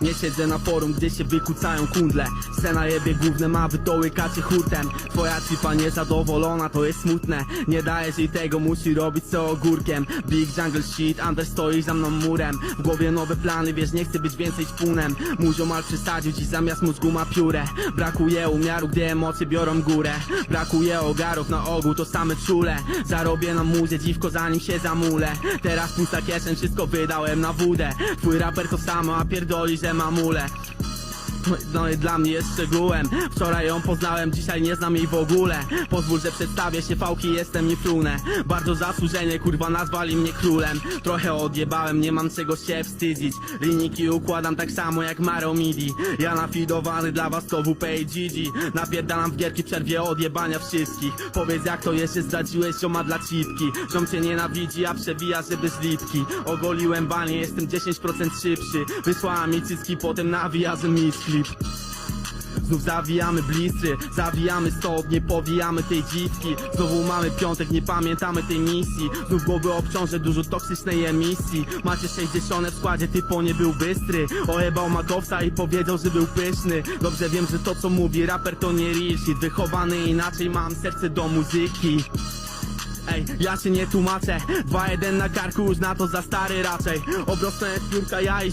Nie siedzę na forum, gdzie się wykucają kundle. Scena jebie główne, ma wy to łykacie hurtem. Twoja cipa niezadowolona, to jest smutne. Nie dajesz jej tego, musi robić co ogórkiem. Big jungle shit, Under stoi za mną murem. W głowie nowe plany, wiesz, nie chcę być więcej szpunem. Muzio mal przesadził, dziś zamiast mózgu ma piórę. Brakuje umiaru, gdy emocje biorą górę. Brakuje ogarów, na ogół to same czule. Zarobię na muzie, dziwko zanim się zamulę. Teraz pusta kieszeń, wszystko wydałem na wódę. Twój raper to samo, a pierdoli, że mamule no i dla mnie jest szczegółem. Wczoraj ją poznałem, dzisiaj nie znam jej w ogóle. Pozwól, że przedstawię się fałki, jestem niefrunę Bardzo zasłużenie, kurwa nazwali mnie królem. Trochę odjebałem, nie mam czego się wstydzić. Liniki układam tak samo jak Maro Midi. Ja nafidowany dla was to WP i GG Napierdalam w gierki, przerwie odjebania wszystkich. Powiedz jak to jest, zdradziłeś zioma dla cipki. Ziom cię nienawidzi, a przewija, żeby z lipki. Ogoliłem banie, jestem 10% szybszy. Wysłała mi cycki, potem nawija z mi klip. Znów zawijamy blistry, zawijamy stopnie, powijamy tej dziwki. Znowu mamy piątek, nie pamiętamy tej misji. Znów głowy obciążę dużo toksycznej emisji. Macie 60 w składzie, typo nie był bystry. Ojebał magowca i powiedział, że był pyszny. Dobrze wiem, że to co mówi raper to nie real Wychowany inaczej, mam serce do muzyki. Ej, ja się nie tłumaczę. 2-1 na karku, już na to za stary raczej. Obrosnę piórka ja i